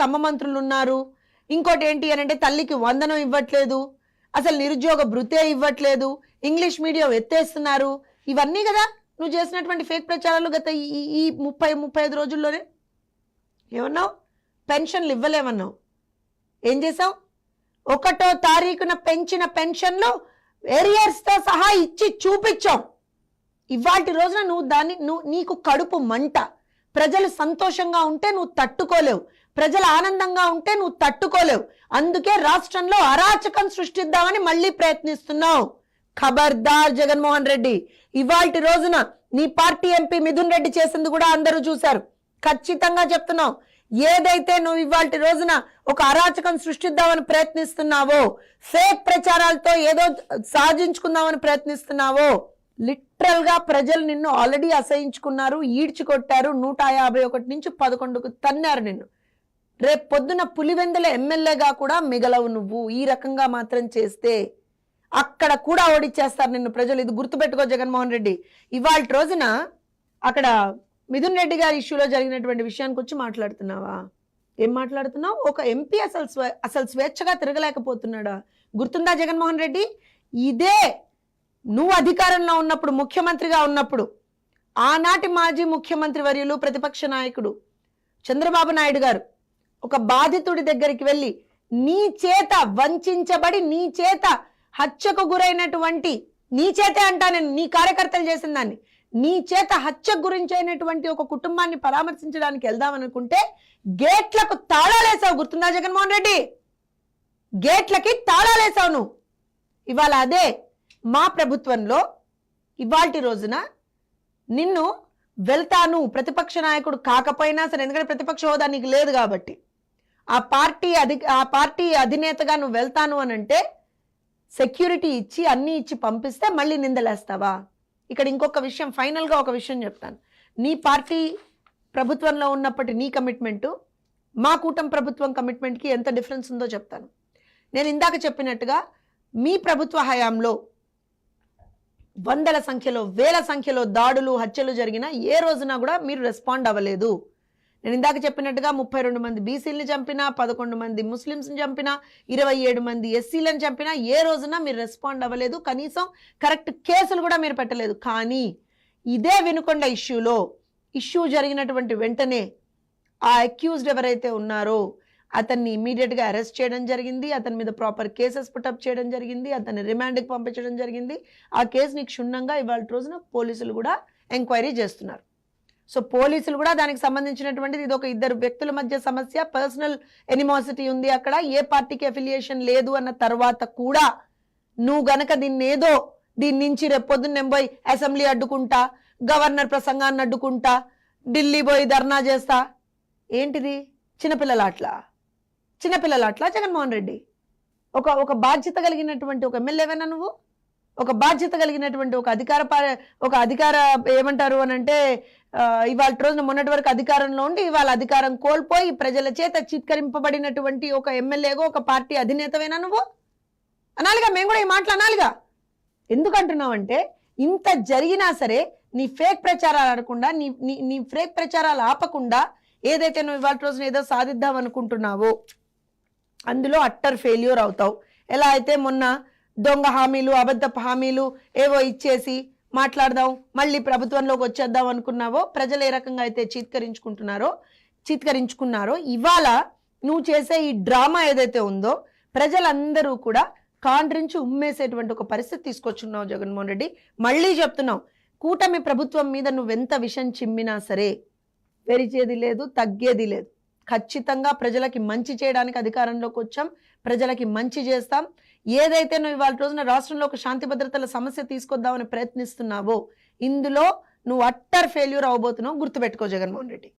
కమ్మ మంత్రులు ఉన్నారు. ఇంకోటి ఏంటి అని అంటే తల్లికి వందనం ఇవ్వట్లేదు. అసలు నిరుద్యోగ భృతే ఇవ్వట్లేదు. ఇంగ్లీష్ మీడియం ఎత్తేస్తున్నారు. ఇవన్నీ కదా నువ్వు చేసినటువంటి ఫేక్ ప్రచారాలు గత ఈ- ముప్పై ముప్పై ఐదు రోజుల్లోనే? ఏమన్నావు? పెన్షన్లు ఇవ్వలేమన్నావు. ఏం చేసావు ఒకటో తారీఖున పెంచిన పెన్షన్లు ఏరియర్స్తో సహా ఇచ్చి చూపించాం ఇవాటి రోజున నువ్వు దాన్ని నువ్వు నీకు కడుపు మంట. ప్రజలు సంతోషంగా ఉంటే నువ్వు తట్టుకోలేవు. ప్రజలు ఆనందంగా ఉంటే నువ్వు తట్టుకోలేవు. అందుకే రాష్ట్రంలో అరాచకం సృష్టిద్దామని మళ్ళీ ప్రయత్నిస్తున్నావు. ఖబర్దార్ జగన్మోహన్ రెడ్డి. ఇవాల్టి రోజున నీ పార్టీ ఎంపీ మిథున్ రెడ్డి చేసింది కూడా అందరూ చూశారు. ఖచ్చితంగా చెప్తున్నావు. ఏదైతే నువ్వు ఇవాల్టి రోజున ఒక అరాచకం సృష్టిద్దామని ప్రయత్నిస్తున్నావో ఫేక్ ప్రచారాలతో ఏదో సాధించుకుందామని ప్రయత్నిస్తున్నావో లిటరల్గా ప్రజలు నిన్ను ఆల్రెడీ అసహించుకున్నారు ఈడ్చి కొట్టారు నూట యాభై ఒకటి నుంచి పదకొండుకు తన్నారు నిన్ను. రేపు పొద్దున పులివెందల ఎమ్మెల్యేగా కూడా మిగలవు నువ్వు. ఈ రకంగా మాత్రం చేస్తే అక్కడ కూడా ఓడిచ్చేస్తారు నిన్ను ప్రజలు. ఇది గుర్తుపెట్టుకో జగన్మోహన్ రెడ్డి. ఇవాళ రోజున అక్కడ మిథున్ రెడ్డి గారి ఇష్యూలో జరిగినటువంటి విషయానికి వచ్చి మాట్లాడుతున్నావా? ఏం మాట్లాడుతున్నావు? ఒక ఎంపీ అసలు స్వే అసలు స్వేచ్ఛగా తిరగలేకపోతున్నాడా? గుర్తుందా జగన్మోహన్ రెడ్డి? ఇదే నువ్వు అధికారంలో ఉన్నప్పుడు ముఖ్యమంత్రిగా ఉన్నప్పుడు ఆనాటి మాజీ ముఖ్యమంత్రి వర్యులు ప్రతిపక్ష నాయకుడు చంద్రబాబు నాయుడు గారు ఒక బాధితుడి దగ్గరికి వెళ్ళి నీ చేత వంచబడి నీ చేత హత్యకు గురైనటువంటి నీ చేతే అంటా నేను నీ కార్యకర్తలు చేసిన దాన్ని. నీ చేత హత్య గురించైనటువంటి ఒక కుటుంబాన్ని పరామర్శించడానికి వెళ్దామనుకుంటే గేట్లకు తాళాలేసావు గుర్తుందా జగన్మోహన్ రెడ్డి? గేట్లకి తాళాలేసావు నువ్వు. ఇవాళ అదే మా ప్రభుత్వంలో ఇవాల్టి రోజున నిన్ను వెళ్తాను ప్రతిపక్ష నాయకుడు కాకపోయినా సరే ఎందుకంటే ప్రతిపక్ష హోదా నీకు లేదు కాబట్టి. ఆ పార్టీ అధి ఆ పార్టీ అధినేతగా నువ్వు వెళ్తాను అని అంటే సెక్యూరిటీ ఇచ్చి అన్నీ ఇచ్చి పంపిస్తే మళ్ళీ నిందలేస్తావా? ఇక్కడ ఇంకొక విషయం ఫైనల్గా ఒక విషయం చెప్తాను. నీ పార్టీ ప్రభుత్వంలో ఉన్నప్పటి నీ కమిట్మెంటు మా కూటమి ప్రభుత్వం కమిట్మెంట్కి ఎంత డిఫరెన్స్ ఉందో చెప్తాను. నేను ఇందాక చెప్పినట్టుగా మీ ప్రభుత్వ హయాంలో వందల సంఖ్యలో వేల సంఖ్యలో దాడులు హత్యలు జరిగినా ఏ రోజున కూడా మీరు రెస్పాండ్ అవ్వలేదు. నేను ఇందాక చెప్పినట్టుగా ముప్పై రెండు మంది బీసీలను చంపినా పదకొండు మంది ముస్లిమ్స్ని చంపినా ఇరవై ఏడు మంది ఎస్సీలను చంపినా ఏ రోజున మీరు రెస్పాండ్ అవ్వలేదు. కనీసం కరెక్ట్ కేసులు కూడా మీరు పెట్టలేదు. కానీ ఇదే వినుకొండ ఇష్యూలో ఇష్యూ జరిగినటువంటి వెంటనే ఆ అక్యూజ్డ్ ఎవరైతే ఉన్నారో అతన్ని ఇమీడియట్గా అరెస్ట్ చేయడం జరిగింది. అతని మీద ప్రాపర్ కేసెస్ పుటప్ చేయడం జరిగింది. అతన్ని రిమాండ్కి పంపించడం జరిగింది. ఆ కేసుని క్షుణ్ణంగా ఇవాళ రోజున పోలీసులు కూడా ఎంక్వైరీ చేస్తున్నారు. సో పోలీసులు కూడా దానికి సంబంధించినటువంటిది ఇది ఒక ఇద్దరు వ్యక్తుల మధ్య సమస్య. పర్సనల్ ఎనిమాసిటీ ఉంది అక్కడ. ఏ పార్టీకి అఫిలియేషన్ లేదు అన్న తర్వాత కూడా నువ్వు గనక దీన్ని ఏదో దీని నుంచి రేపొద్దున్నేం పోయి అసెంబ్లీ అడ్డుకుంటా గవర్నర్ ప్రసంగాన్ని అడ్డుకుంటా ఢిల్లీ పోయి ధర్నా చేస్తా. ఏంటిది? చిన్నపిల్లల అట్లా చిన్నపిల్లల అట్లా జగన్మోహన్ రెడ్డి? ఒక ఒక బాధ్యత కలిగినటువంటి ఒక ఎమ్మెల్యేవేనా నువ్వు? ఒక బాధ్యత కలిగినటువంటి ఒక అధికార ఒక అధికార ఏమంటారు అని అంటే ఇవాళ రోజున మొన్నటి వరకు అధికారంలో ఉండి ఇవాళ అధికారం కోల్పోయి ప్రజల చేత చిత్కరింపబడినటువంటి ఒక ఎమ్మెల్యేగా ఒక పార్టీ అధినేతవేనా నువ్వు? అనాలిగా మేము కూడా ఈ మాటలు అనాలిగా. ఎందుకంటున్నావంటే ఇంత జరిగినా సరే నీ ఫేక్ ప్రచారాలు ఆడకుండా నీ నీ నీ ఫేక్ ప్రచారాలు ఆపకుండా ఏదైతే నువ్వు ఇవాళ రోజున ఏదో సాధిద్దాం అనుకుంటున్నావో అందులో అట్టర్ ఫెయిల్యూర్ అవుతావు. ఎలా అయితే మొన్న దొంగ హామీలు అబద్ధపు హామీలు ఏవో ఇచ్చేసి మాట్లాడదాం మళ్ళీ ప్రభుత్వంలోకి వచ్చేద్దాం అనుకున్నావో ప్రజలు ఏ రకంగా అయితే చీత్కరించుకుంటున్నారో చీత్కరించుకున్నారో ఇవాళ నువ్వు చేసే ఈ డ్రామా ఏదైతే ఉందో ప్రజలందరూ కూడా కాండ్రించి ఉమ్మేసేటువంటి ఒక పరిస్థితి తీసుకొచ్చున్నావు జగన్మోహన్ రెడ్డి. మళ్ళీ చెప్తున్నావు కూటమి ప్రభుత్వం మీద నువ్వెంత విషం చిమ్మినా సరే పెరిచేది లేదు తగ్గేది లేదు. ఖచ్చితంగా ప్రజలకి మంచి చేయడానికి అధికారంలోకి వచ్చాం ప్రజలకి మంచి చేస్తాం. ఏదైతే నువ్వు ఇవాళ రోజున రాష్ట్రంలో ఒక శాంతి భద్రతల సమస్య తీసుకొద్దామని ప్రయత్నిస్తున్నావో ఇందులో నువ్వు అట్టర్ ఫెయిల్యూర్ అవబోతున్నావు గుర్తుపెట్టుకో జగన్మోహన్ రెడ్డి.